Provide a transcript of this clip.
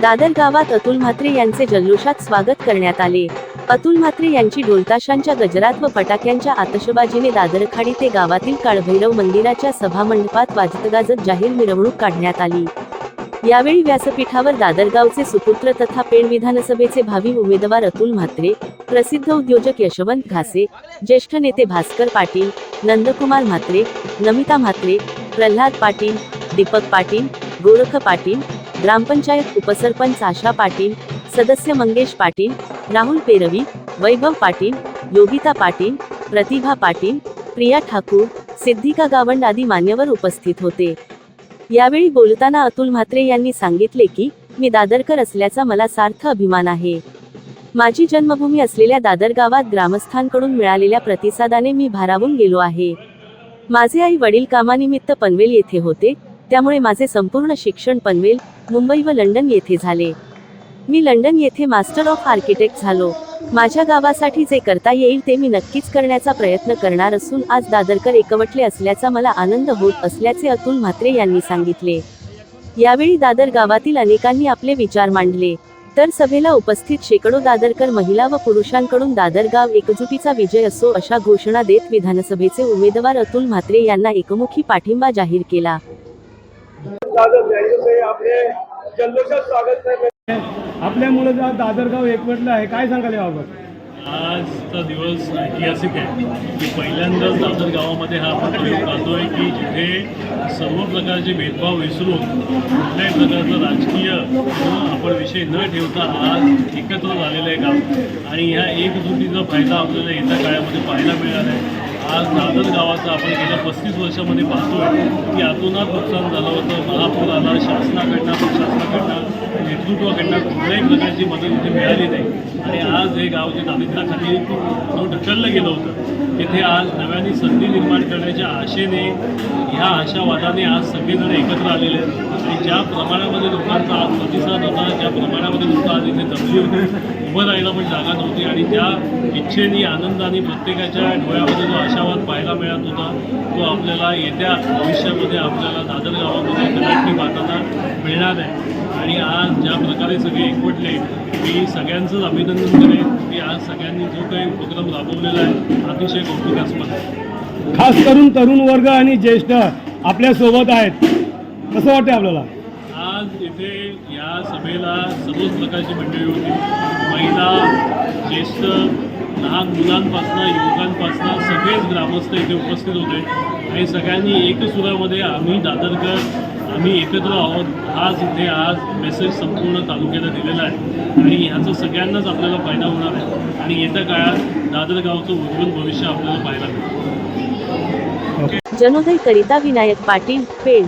दादर गावात अतुल म्हात्रे यांचे जल्लोषात स्वागत करण्यात आले. अतुल म्हात्रे यांची ढोलताशांच्या गजरात व फटाक्यांच्या आतषबाजीने दादरखाडी ते गावातील काळभैरव मंदिराच्या सभामंडपात वाजत गाजत जाहीर मिरवणूक काढण्यात आली. यावेळी व्यासपीठावर दादरगावचे सुपुत्र तथा पेण विधानसभेचे भावी उमेदवार अतुल म्हात्रे प्रसिद्ध उद्योजक यशवंत घासे ज्येष्ठ नेते भास्कर पाटील नंदकुमार म्हात्रे नमिता म्हात्रे प्रल्हाद पाटील दीपक पाटील गोरख पाटील ग्रामपंचायत उपसरपंच आशा पाटील सदस्य मंगेश पाटील राहुल पेरवी वैभव पाटील योगिता पाटील प्रतिभा पाटील प्रिया ठाकूर सिद्धिका गावंड आदी मान्यवर उपस्थित होते. यावेळी बोलताना अतुल म्हात्रे यांनी सांगितले की मी दादरकर असल्याचा मला सार्थ अभिमान आहे. माझी जन्मभूमी असलेल्या दादर गावात ग्रामस्थांकडून मिळालेल्या प्रतिसादाने मी भारावून गेलो आहे. माझे आई वडील कामानिमित्त पनवेल येथे होते त्यामुळे माझे संपूर्ण शिक्षण पनवेल मुंबई व लंडन येथे झाले. मी लंडन येथे मास्टर ऑफ आर्किटेक्ट झालो. माझ्या गावासाठी जे करता येईल ते मी नक्कीच करण्याचा प्रयत्न करणार असून आज दादरकर एकवटले असल्याचा मला आनंद होत असल्याचे अतुल म्हात्रे यांनी सांगितले. यावेळी दादर गावातील अनेकांनी आपले विचार मांडले. तर सभेला उपस्थित शेकडो दादरकर महिला व पुरुषांकडून दादर गाव एकजुटीचा विजय असो अशा घोषणा देत विधानसभेचे उमेदवार अतुल म्हात्रे यांना एकमुखी पाठिंबा जाहीर केला. आपल्यामुळे जर दादरगाव एकवटलं आहे काय सांगाल याबाबत? आजचा दिवस ऐतिहासिक आहे की पहिल्यांदाच दादर गावामध्ये हा आपण प्रयोग करतोय की जिथे सर्व प्रकारचे भेदभाव विसरून कुठल्याही प्रकारचा राजकीय आपण विषय न ठेवता आज एकत्र झालेलं आहे गाव. आणि ह्या एकजुटीचा फायदा आपल्याला येत्या काळामध्ये पाहायला मिळाला आहे. आज नादर गावाचं आपण गेल्या पस्तीस वर्षामध्ये पाहतोय की अतोनात नुकसान झालं होतं. महापूर आला शासनाकडनं पक्ष नेतृत्वाकडनं कुठल्याही प्रकारची मदत इथे मिळाली नाही. आणि आज हे गाव जे दारिद्र्याखाली जो ढकललं गेलं होतं तिथे आज नव्याने संधी निर्माण करण्याच्या आशेने ह्या आशावादाने आज सगळेजण एकत्र आलेले आहेत. आणि ज्या प्रमाणामध्ये लोकांचा आज प्रतिसाद होता ज्या प्रमाणामध्ये लोक आज इथे जमली होती उभं राहायला पण जागा नव्हती. आणि ज्या इच्छेने आनंदाने प्रत्येकाच्या डोळ्यामध्ये जो आशावाद पाहायला मिळत होता तो आपल्याला येत्या भविष्यामध्ये आपल्याला दादर गावामध्ये नक्की पाहताना मिळणार आहे. आणि आज ज्या प्रकारे सगळे एकवटले मी सगळ्यांचंच अभिनंदन करेन. की आज सगळ्यांनी जो काही उपक्रम राबवलेला आहे अतिशय कौतुकास्पद आहे खास करून तरुण वर्ग आणि ज्येष्ठ आपल्यासोबत आहेत. कसं वाटतं आपल्याला? आज इथे या सभेला सर्वच प्रकारची मंडळी होती. महिला ज्येष्ठ लहान मुलांपासनं युवकांपासनं सगळेच ग्रामस्थ इथे उपस्थित होते. आणि सगळ्यांनी एकसुरामध्ये आम्ही दादरकर आम्ही एकत्र आहोत. आज इथे आज मेसेज संपूर्ण तालुक्याला दिलेला आहे. आणि ह्याचा सगळ्यांनाच आपल्याला फायदा होणार आहे. आणि येत्या काळात दादर गावचं उज्ज्वल भविष्य आपल्याला पाहायला मिळेल. जनोदय करिता विनायक पाटील पेड